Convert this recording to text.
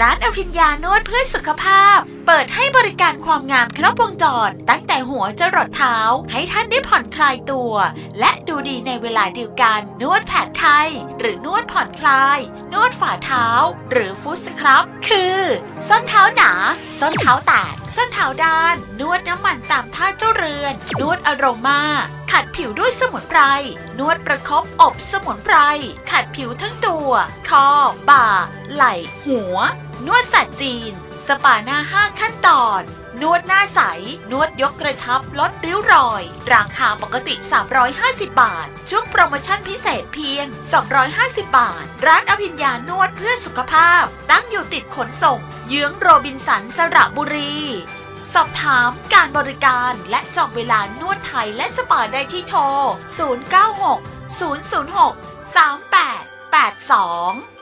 ร้านอภิญญานวดเพื่อสุขภาพ เปิดให้บริการความงามครบวงจร ตั้งแต่หัวจรดเท้า ให้ท่านได้ผ่อนคลายตัว และดูดีในเวลาเดียวกัน นวดแผนไทย หรือนวดผ่อนคลาย นวดฝ่าเท้า หรือฟุตสครับ คือส้นเท้าหนา ส้นเท้าแตกส้นเท้าด้าน นวดน้ำมันตามท่าเจ้าเรือน นวดอโรมาขัดผิวด้วยสมุนไพร นวดประคบอบสมุนไพร ขัดผิวทั้งตัว คอ บ่า ไหล่ หัว นวดสัตว์จีน สปาหน้าห้าขั้นตอน นวดหน้าใส นวดยกกระชับ ลดริ้วรอย ราคาปกติ 350 บาท ช่วงโปรโมชั่นพิเศษเพียง 250 บาท ร้านอภิญญานวดเพื่อสุขภาพ ตั้งอยู่ติดขนส่ง เยื้องโรบินสันสระบุรีสอบถามการบริการและจองเวลานวดไทยและสปาได้ที่โทร 096 006 3882